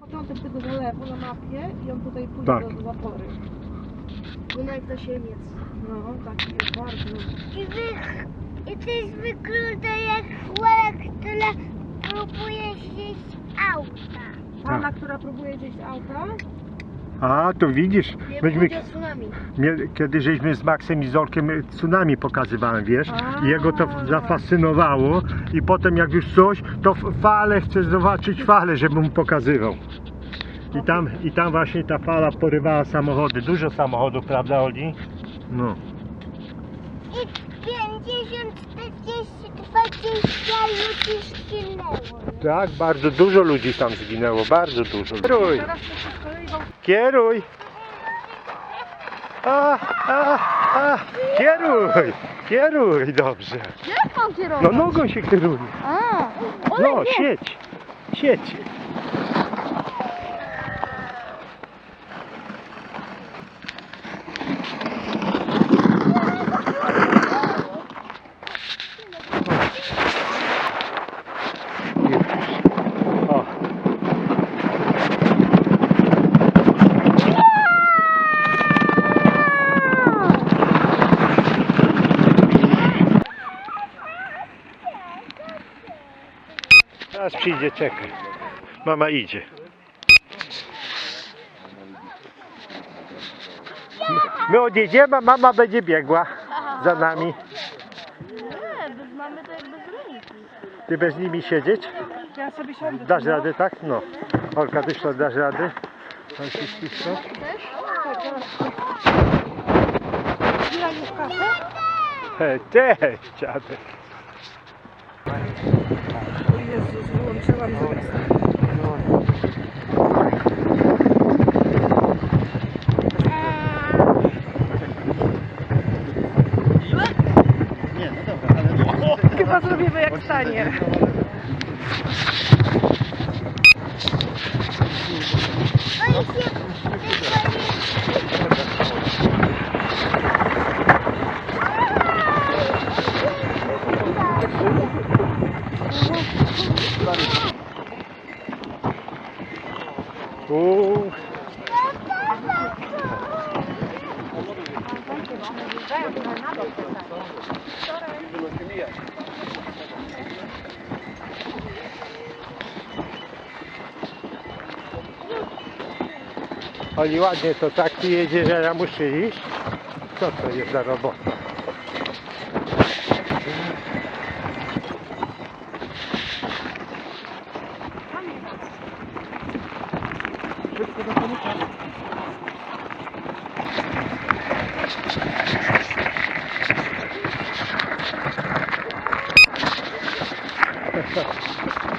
Początek tego zalewu na mapie i on tutaj pójdzie Tak. do zapory. Bunek to siemiec. No, taki jest bardzo. I, wy, I to jest wyklucze jak chłopak, która próbuje zjeść auta. Pana, która próbuje zjeść auta. A, to widzisz, Nie myśmy, będzie tsunami. kiedy żeśmy z Maxem i Zorkiem y, tsunami pokazywałem, wiesz, i jego to zafascynowało i potem jak już coś, to f- falę, chce zobaczyć falę, żebym mu pokazywał. I tam, I tam właśnie ta fala porywała samochody, dużo samochodów, prawda Oli? No. I 50, 40, 20 ludzi zginęło. Tak, bardzo dużo ludzi tam zginęło, bardzo dużo. Kieruj, Teraz to kieruj. A, a, a, kieruj, kieruj, dobrze. Jak mam kierować? No nogą się kieruje. A, No, siedź, siedź. Teraz przyjdzie, czekaj. Mama idzie. My odjedziemy, a mama będzie biegła za nami. Nie, bez mamy to jak bez ręki. Ty bez nimi siedzieć? Ja sobie siądę. Dasz radę, tak? No. Olka, ty to dasz radę? Tam się ściska. Zbieraj już kasę. He, Cześć, dziadek. O Jezus, wyłączyłam zaraz. Chyba zrobimy jak stanie. Uuu, Oli ładnie to tak jedzie, że ja muszę iść. Co to jest za robota? pegar pelo carro. Ha